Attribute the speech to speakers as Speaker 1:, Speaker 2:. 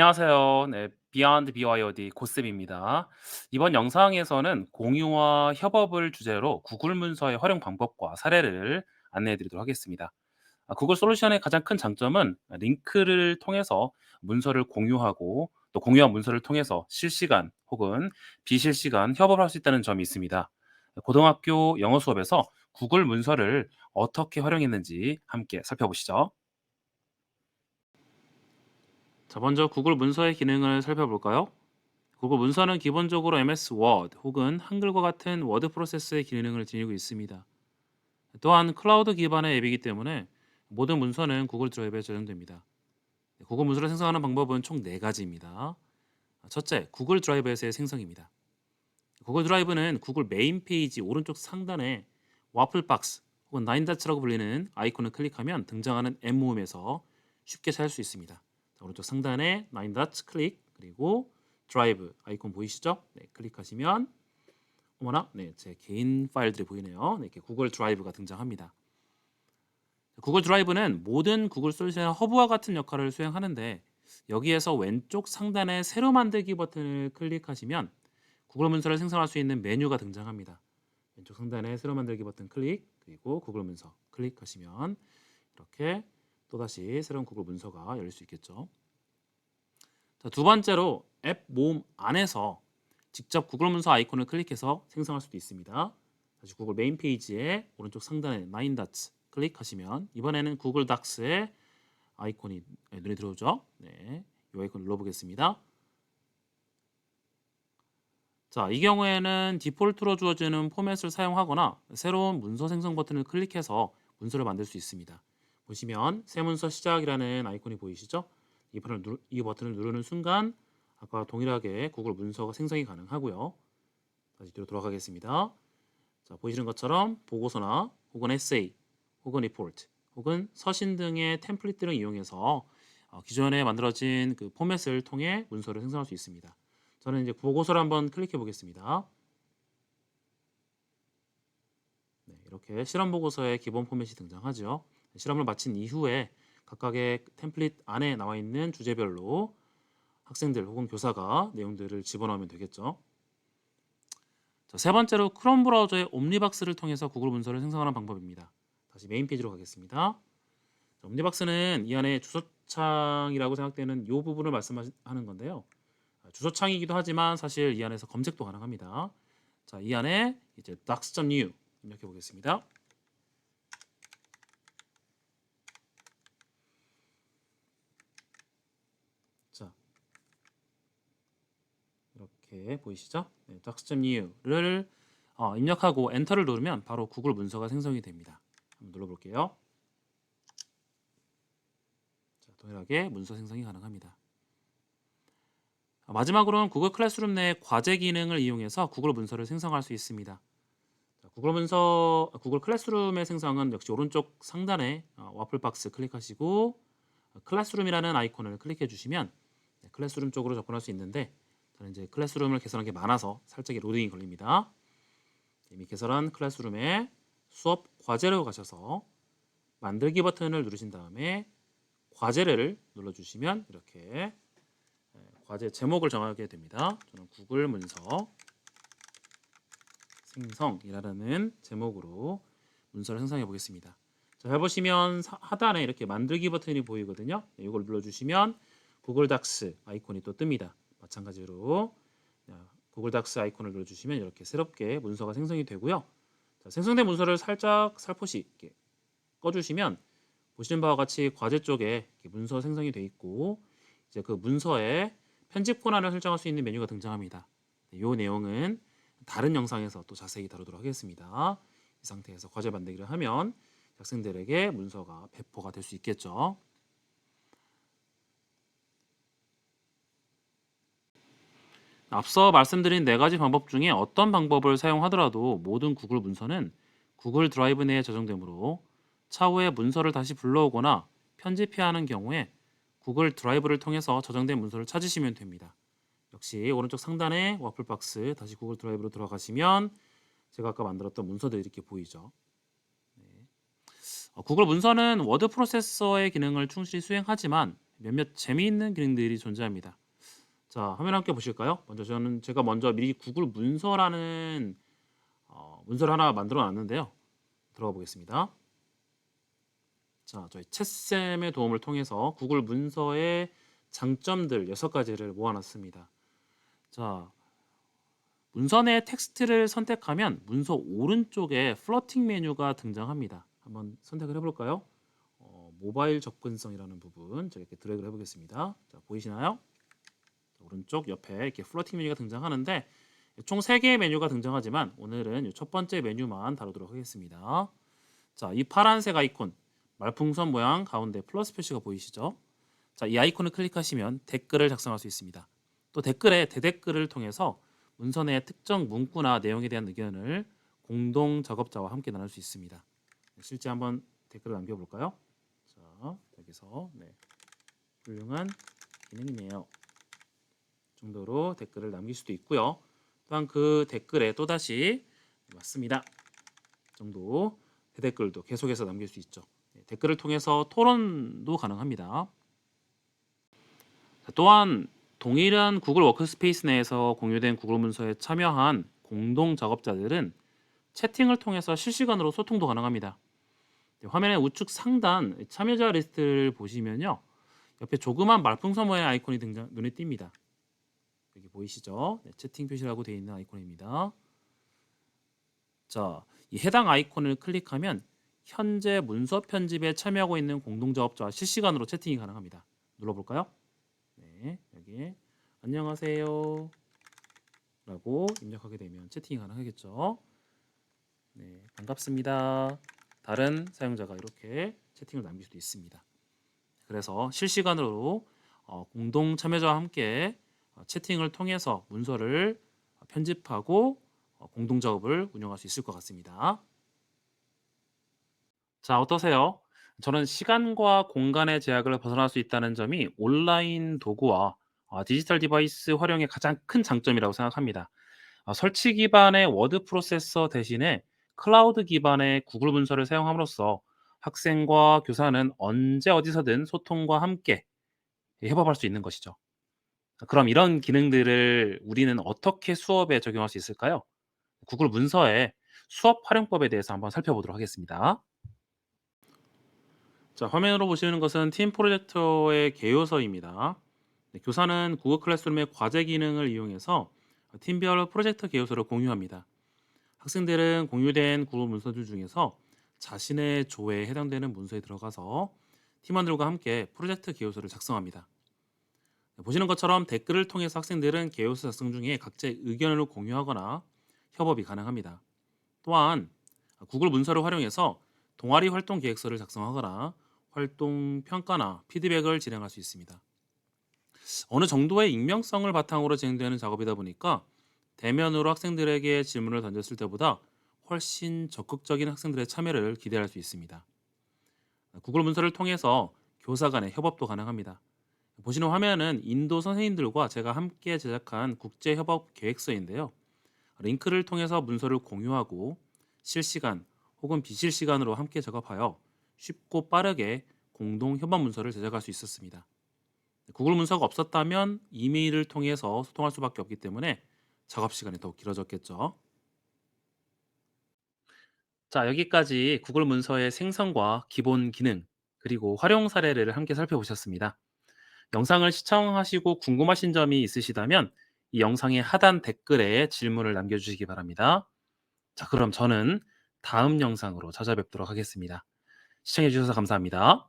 Speaker 1: 안녕하세요. 네, 비욘드 BYOD 고쌤입니다. 이번 영상에서는 공유와 협업을 주제로 구글 문서의 활용 방법과 사례를 안내해 드리도록 하겠습니다. 아, 구글 솔루션의 가장 큰 장점은 링크를 통해서 문서를 공유하고 또 공유한 문서를 통해서 실시간 혹은 비실시간 협업을 할 수 있다는 점이 있습니다. 고등학교 영어 수업에서 구글 문서를 어떻게 활용했는지 함께 살펴보시죠. 자, 먼저 구글 문서의 기능을 살펴볼까요? 구글 문서는 기본적으로 MS 워드 혹은 한글과 같은 워드 프로세스의 기능을 지니고 있습니다. 또한 클라우드 기반의 앱이기 때문에 모든 문서는 구글 드라이브에 저장됩니다. 구글 문서를 생성하는 방법은 총 4가지입니다. 첫째, 구글 드라이브에서의 생성입니다. 구글 드라이브는 구글 메인 페이지 오른쪽 상단에 와플 박스 혹은 나인다츠라고 불리는 아이콘을 클릭하면 등장하는 앱 모음에서 쉽게 찾을 수 있습니다. 자, 오른쪽 상단에 나인다츠 클릭 그리고 드라이브 아이콘 보이시죠? 네, 클릭하시면 어머나, 네, 제 개인 파일들이 보이네요. 네, 이렇게 구글 드라이브가 등장합니다. 구글 드라이브는 모든 구글 솔루션 허브와 같은 역할을 수행하는데 여기에서 왼쪽 상단에 새로 만들기 버튼을 클릭하시면 구글 문서를 생성할 수 있는 메뉴가 등장합니다. 왼쪽 상단에 새로 만들기 버튼 클릭 그리고 구글 문서 클릭하시면 이렇게 또다시 새로운 구글 문서가 열릴 수 있겠죠. 자, 두 번째로 앱 모음 안에서 직접 구글 문서 아이콘을 클릭해서 생성할 수도 있습니다. 다시 구글 메인 페이지에 오른쪽 상단에 나인 다츠 클릭하시면 이번에는 구글 닥스의 아이콘이 눈에 들어오죠. 네, 이 아이콘 눌러보겠습니다. 자, 이 경우에는 디폴트로 주어지는 포맷을 사용하거나 새로운 문서 생성 버튼을 클릭해서 문서를 만들 수 있습니다. 보시면 새 문서 시작이라는 아이콘이 보이시죠? 이 버튼을, 누르, 이 버튼을 누르는 순간 아까 동일하게 구글 문서가 생성이 가능하고요. 다시 뒤로 돌아가겠습니다. 자, 보이시는 것처럼 보고서나 혹은 에세이 혹은 리포트 혹은 서신 등의 템플릿 을 이용해서 어, 기존에 만들어진 그 포맷을 통해 문서를 생성할 수 있습니다. 저는 이제 보고서를 한번 클릭해 보겠습니다. 네, 이렇게 실험 보고서의 기본 포맷이 등장하죠. 실험을 마친 이후에 각각의 템플릿 안에 나와 있는 주제별로 학생들 혹은 교사가 내용들을 집어넣으면 되겠죠. 자, 세 번째로 크롬 브라우저의 옴니박스를 통해서 구글 문서를 생성하는 방법입니다. 다시 메인 페이지로 가겠습니다. 자, 옴니박스는 이 안에 주소창이라고 생각되는 이 부분을 말씀하는 건데요. 주소창이기도 하지만 사실 이 안에서 검색도 가능합니다. 자, 이 안에 이제 docs.new 입력해 보겠습니다. 자, 이렇게 보이시죠? 네, docs.new를 어, 입력하고 엔터를 누르면 바로 구글 문서가 생성이 됩니다. 한번 눌러볼게요. 자, 동일하게 문서 생성이 가능합니다. 마지막으로는 구글 클래스룸 내 과제 기능을 이용해서 구글 문서를 생성할 수 있습니다. 구글 문서, 구글 클래스룸의 생성은 역시 오른쪽 상단에 어, 와플 박스 클릭하시고 클래스룸이라는 아이콘을 클릭해 주시면 네, 클래스룸 쪽으로 접근할 수 있는데 저는 이제 클래스룸을 개설한 게 많아서 살짝 로딩이 걸립니다. 이미 개설한 클래스룸에 수업 과제로 가셔서 만들기 버튼을 누르신 다음에 과제를 눌러주시면 이렇게 과제 제목을 정하게 됩니다. 저는 구글 문서 생성이라는 제목으로 문서를 생성해 보겠습니다. 자, 해보시면 하단에 이렇게 만들기 버튼이 보이거든요. 네, 이걸 눌러주시면 구글 닥스 아이콘이 또 뜹니다. 마찬가지로 구글 닥스 아이콘을 눌러주시면 이렇게 새롭게 문서가 생성이 되고요. 자, 생성된 문서를 살짝 살포시 이렇게 꺼주시면 보시는 바와 같이 과제 쪽에 문서 생성이 되어 있고 이제 그 문서에 편집 권한을 설정할 수 있는 메뉴가 등장합니다. 이 네, 내용은 다른 영상에서 또 자세히 다루도록 하겠습니다. 이 상태에서 과제 만들기를 하면 학생들에게 문서가 배포가 될 수 있겠죠. 앞서 말씀드린 네 가지 방법 중에 어떤 방법을 사용하더라도 모든 구글 문서는 구글 드라이브 내에 저장되므로 차후에 문서를 다시 불러오거나 편집해야 하는 경우에 구글 드라이브를 통해서 저장된 문서를 찾으시면 됩니다. 역시 오른쪽 상단에 와플 박스 다시 구글 드라이브로 들어가시면 제가 아까 만들었던 문서들이 이렇게 보이죠. 네. 어, 구글 문서는 워드 프로세서의 기능을 충실히 수행하지만 몇몇 재미있는 기능들이 존재합니다. 자, 화면 함께 보실까요? 먼저 저는 제가 먼저 미리 구글 문서라는 어, 문서를 하나 만들어 놨는데요. 들어가 보겠습니다. 자, 저희 챗쌤의 도움을 통해서 구글 문서의 장점들 6가지를 모아놨습니다. 자, 문서 내 텍스트를 선택하면 문서 오른쪽에 플러팅 메뉴가 등장합니다. 한번 선택을 해볼까요? 어, 모바일 접근성이라는 부분 제가 이렇게 드래그를 해보겠습니다. 자, 보이시나요? 자, 오른쪽 옆에 이렇게 플러팅 메뉴가 등장하는데 총 3개의 메뉴가 등장하지만 오늘은 이 첫 번째 메뉴만 다루도록 하겠습니다. 자, 이 파란색 아이콘 말풍선 모양 가운데 플러스 표시가 보이시죠? 자, 이 아이콘을 클릭하시면 댓글을 작성할 수 있습니다. 또 댓글에 대댓글을 통해서 문서 내 특정 문구나 내용에 대한 의견을 공동 작업자와 함께 나눌 수 있습니다. 네, 실제 한번 댓글을 남겨볼까요? 자, 여기서 네, 훌륭한 기능이네요. 정도로 댓글을 남길 수도 있고요. 또한 그 댓글에 또다시 네, 맞습니다. 정도 대댓글도 계속해서 남길 수 있죠. 네, 댓글을 통해서 토론도 가능합니다. 자, 또한 동일한 구글 워크스페이스 내에서 공유된 구글 문서에 참여한 공동 작업자들은 채팅을 통해서 실시간으로 소통도 가능합니다. 네, 화면의 우측 상단 참여자 리스트를 보시면요. 옆에 조그만 말풍선 모양 아이콘이 등장 눈에 띕니다. 여기 보이시죠? 네, 채팅 표시라고 되어 있는 아이콘입니다. 자, 이 해당 아이콘을 클릭하면 현재 문서 편집에 참여하고 있는 공동 작업자와 실시간으로 채팅이 가능합니다. 눌러볼까요? 네, 여기 안녕하세요. 라고 입력하게 되면 채팅이 가능하겠죠. 네, 반갑습니다. 다른 사용자가 이렇게 채팅을 남길 수도 있습니다. 그래서 실시간으로 어, 공동 참여자와 함께 어, 채팅을 통해서 문서를 어, 편집하고 어, 공동 작업을 운영할 수 있을 것 같습니다. 자, 어떠세요? 저는 시간과 공간의 제약을 벗어날 수 있다는 점이 온라인 도구와 아, 디지털 디바이스 활용의 가장 큰 장점이라고 생각합니다. 아, 설치 기반의 워드 프로세서 대신에 클라우드 기반의 구글 문서를 사용함으로써 학생과 교사는 언제 어디서든 소통과 함께 협업할 수 있는 것이죠. 그럼 이런 기능들을 우리는 어떻게 수업에 적용할 수 있을까요? 구글 문서의 수업 활용법에 대해서 한번 살펴보도록 하겠습니다. 자, 화면으로 보시는 것은 팀 프로젝터의 개요서입니다. 네, 교사는 구글 클래스룸의 과제 기능을 이용해서 팀별 프로젝터 개요서를 공유합니다. 학생들은 공유된 구글 문서들 중에서 자신의 조에 해당되는 문서에 들어가서 팀원들과 함께 프로젝트 개요서를 작성합니다. 네, 보시는 것처럼 댓글을 통해서 학생들은 개요서 작성 중에 각자의 의견을 공유하거나 협업이 가능합니다. 또한 구글 문서를 활용해서 동아리 활동 계획서를 작성하거나 활동 평가나 피드백을 진행할 수 있습니다. 어느 정도의 익명성을 바탕으로 진행되는 작업이다 보니까 대면으로 학생들에게 질문을 던졌을 때보다 훨씬 적극적인 학생들의 참여를 기대할 수 있습니다. 구글 문서를 통해서 교사 간의 협업도 가능합니다. 보시는 화면은 인도 선생님들과 제가 함께 제작한 국제 협업 계획서인데요. 링크를 통해서 문서를 공유하고 실시간 혹은 비실시간으로 함께 작업하여 쉽고 빠르게 공동 협업 문서를 제작할 수 있었습니다. 구글 문서가 없었다면 이메일을 통해서 소통할 수밖에 없기 때문에 작업 시간이 더욱 길어졌겠죠. 자, 여기까지 구글 문서의 생성과 기본 기능, 그리고 활용 사례를 함께 살펴보셨습니다. 영상을 시청하시고 궁금하신 점이 있으시다면 이 영상의 하단 댓글에 질문을 남겨주시기 바랍니다. 자, 그럼 저는 다음 영상으로 찾아뵙도록 하겠습니다. 시청해주셔서 감사합니다.